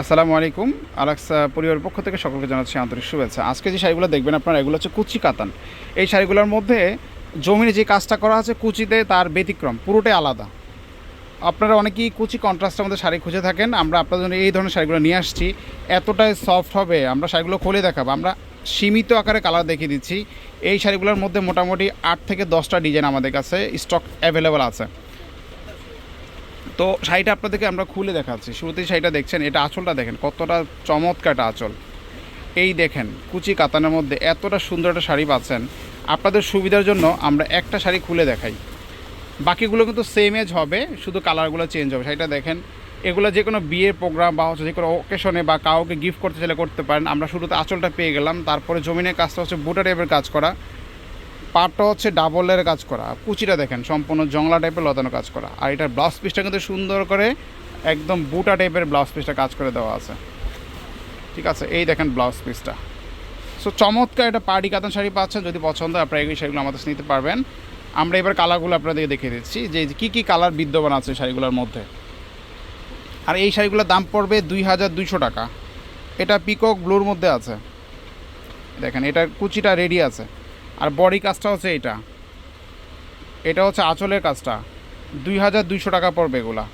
আসসালামু আলাইকুম। আলাক্সা পরিবারের পক্ষ থেকে সকলকে জানাচ্ছি আন্তরিক শুভেচ্ছা। আজকে যে শাড়িগুলো দেখবেন আপনারা, এগুলো হচ্ছে কুচি কাতান। এই শাড়িগুলোর মধ্যে জমিনে যে কাজটা করা আছে কুচিতে তার ব্যতিক্রম, পুরোটাই আলাদা। আপনারা অনেকেই কুচি কন্ট্রাস্টের মধ্যে শাড়ি খুঁজে থাকেন, আমরা আপনাদের জন্য এই ধরনের শাড়িগুলো নিয়ে আসছি। এতটাই সফট হবে, আমরা শাড়িগুলো খুলে দেখাবো। আমরা সীমিত আকারে কালার দেখিয়ে দিচ্ছি। এই শাড়িগুলোর মধ্যে মোটামুটি আট থেকে দশটা ডিজাইন আমাদের কাছে স্টক অ্যাভেলেবেল আছে। তো শাড়িটা আপনাদেরকে আমরা খুলে দেখাচ্ছি। শুরুতেই শাড়িটা দেখছেন, এটা আঁচলটা দেখেন, কতটা চমৎকার একটা আঁচল। এই দেখেন, কুচি কাতানের মধ্যে এতটা সুন্দর একটা শাড়ি পাচ্ছেন। আপনাদের সুবিধার জন্য আমরা একটা শাড়ি খুলে দেখাই। বাকিগুলো কিন্তু সেম এজ হবে, শুধু কালারগুলো চেঞ্জ হবে। শাড়িটা দেখেন, এগুলো যে কোনো বিয়ের প্রোগ্রাম বা হচ্ছে যে কোনো ওকেশনে বা কাউকে গিফট করতে চাইলে করতে পারেন। আমরা শুরুতে আঁচলটা পেয়ে গেলাম, তারপরে জমিনের কাজটা হচ্ছে বুটা টাইপের কাজ করা। পাটটা হচ্ছে ডাবলের কাজ করা। কুচিটা দেখেন, সম্পূর্ণ জংলা টাইপের লতানো কাজ করা। আর এটার ব্লাউজ পিসটা কিন্তু সুন্দর করে একদম বুটা টাইপের ব্লাউজ পিসটা কাজ করে দেওয়া আছে। ঠিক আছে, এই দেখেন ব্লাউজ পিসটা সো চমৎকার একটা পার্টি কাতান শাড়ি পাচ্ছেন, যদি পছন্দ হয় আপনারা এই শাড়িগুলো আমাদের নিতে পারবেন। আমরা এবার কালারগুলো আপনাদেরকে দেখিয়ে দিচ্ছি, যে কী কী কালার বিদ্যমান আছে শাড়িগুলোর মধ্যে। আর এই শাড়িগুলোর দাম পড়বে দুই হাজার দুইশো টাকা। এটা পিকক ব্লুর মধ্যে আছে। দেখেন, এটার কুচিটা রেডি আছে। আর বডি কাজটা হচ্ছে এটা। এটা হচ্ছে আঁচলের কাজটা। দুই হাজার দুইশো টাকা পড়বে এগুলা।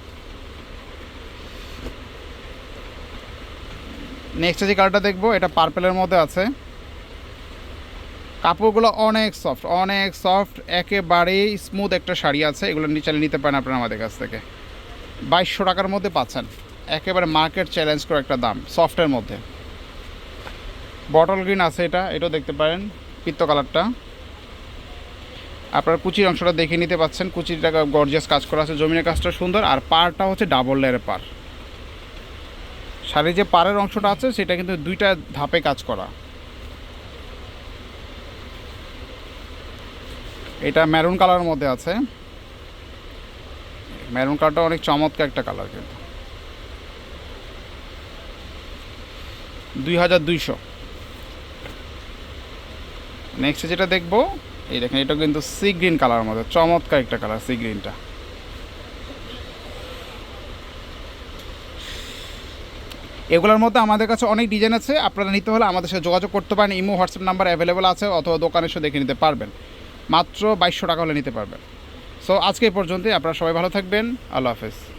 নেক্সট যে কালারটা দেখব, এটা পার্পেলের মধ্যে আছে। কাপড়গুলো অনেক সফট অনেক সফট একেবারেই স্মুথ একটা শাড়ি আছে। এগুলো নিচে নিতে পারেন আপনারা আমাদের কাছ থেকে। বাইশশো টাকার মধ্যে পাচ্ছেন। একেবারে মার্কেট চ্যালেঞ্জ করে একটা দাম সফটের মধ্যে। বটল গ্রিন আছে এটা, এটাও দেখতে পারেন। পিত্ত কালারটা। আপনার কুচির অংশটা দেখে নিতে পাচ্ছেন। কুচিটা গর্জিয়াস কাজ করা আছে। জমিনের কাজটা সুন্দর। আর পারটা হচ্ছে ডাবল লেয়ারের পার শাড়ির যে পাড়ের অংশটা আছে, সেটা কিন্তু দুইটা ধাপে কাজ করা। এটা মেরুন কালারের মধ্যে আছে। মেরুন কালারটা অনেক চমৎকার একটা কালার কিন্তু। দুই হাজার দুইশো। নেক্সট যেটা দেখব, এই দেখেন, এটা কিন্তু সি গ্রিন কালার মধ্যে, চমৎকার একটা কালার সি গ্রিনটা এগুলোর মধ্যে আমাদের কাছে অনেক ডিজাইন আছে, আপনারা নিতে হলে আমাদের সাথে যোগাযোগ করতে পারেন, ইমো, হোয়াটসঅ্যাপ নাম্বার অ্যাভেলেবেল আছে, অথবা দোকানে এসে দেখে নিতে পারবেন। মাত্র বাইশশো টাকা হলে নিতে পারবেন। সো আজকে এই পর্যন্তই, আপনারা সবাই ভালো থাকবেন, আল্লাহ হাফেজ।